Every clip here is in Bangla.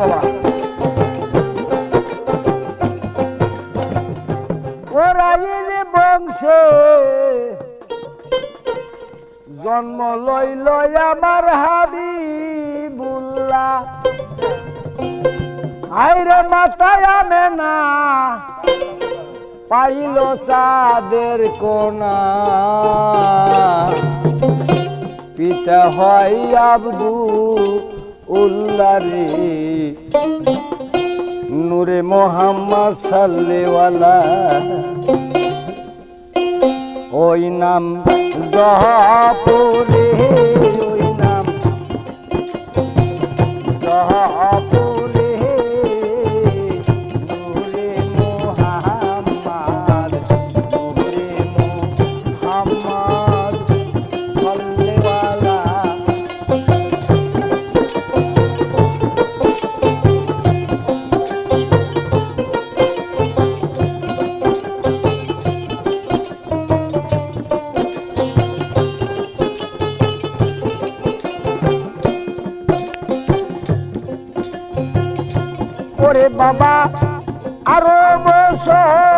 বাবা। ওরাইয়ের বংশে জন্ম লই লই আমার হাবি বুল্লা আইরে মাথায় আমে না, পাইল চাঁদের কোনা। পিতা হয় আব্দুল উল্লারে। নূরে মোহাম্মদ সাল্লেওয়ালা ওই নাম জহা বাবা আরও বছর।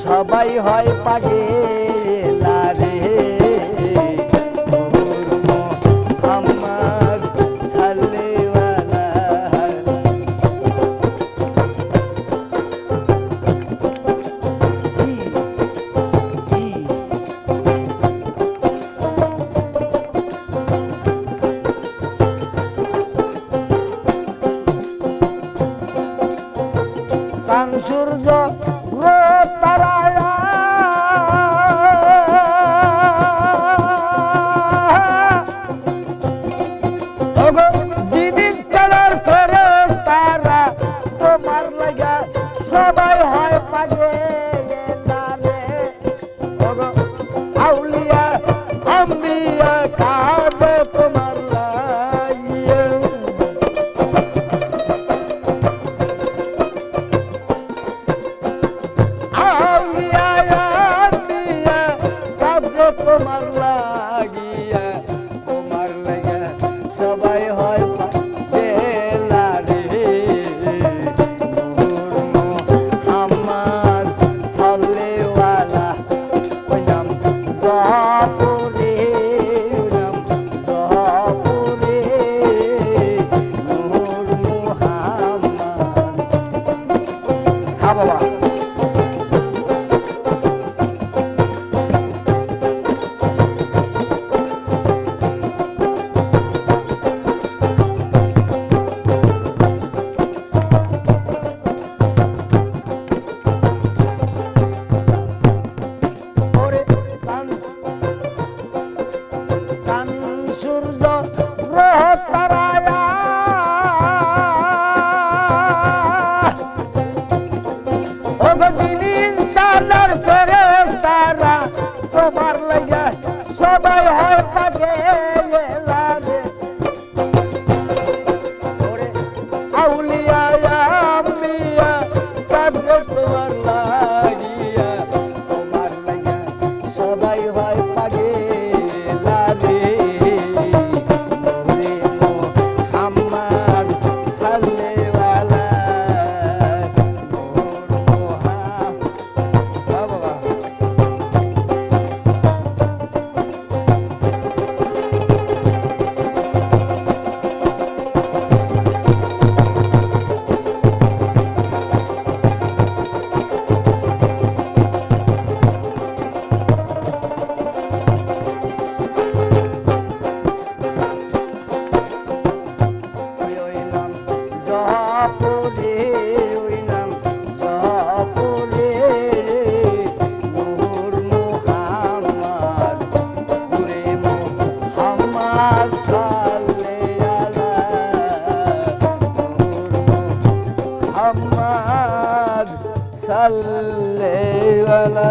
সবাই হয় পাগে সূর্য গ্রহ তারা জায়গা সবাই হয় পাগল। সূর্য গ্রহ তারায়া లేవలా.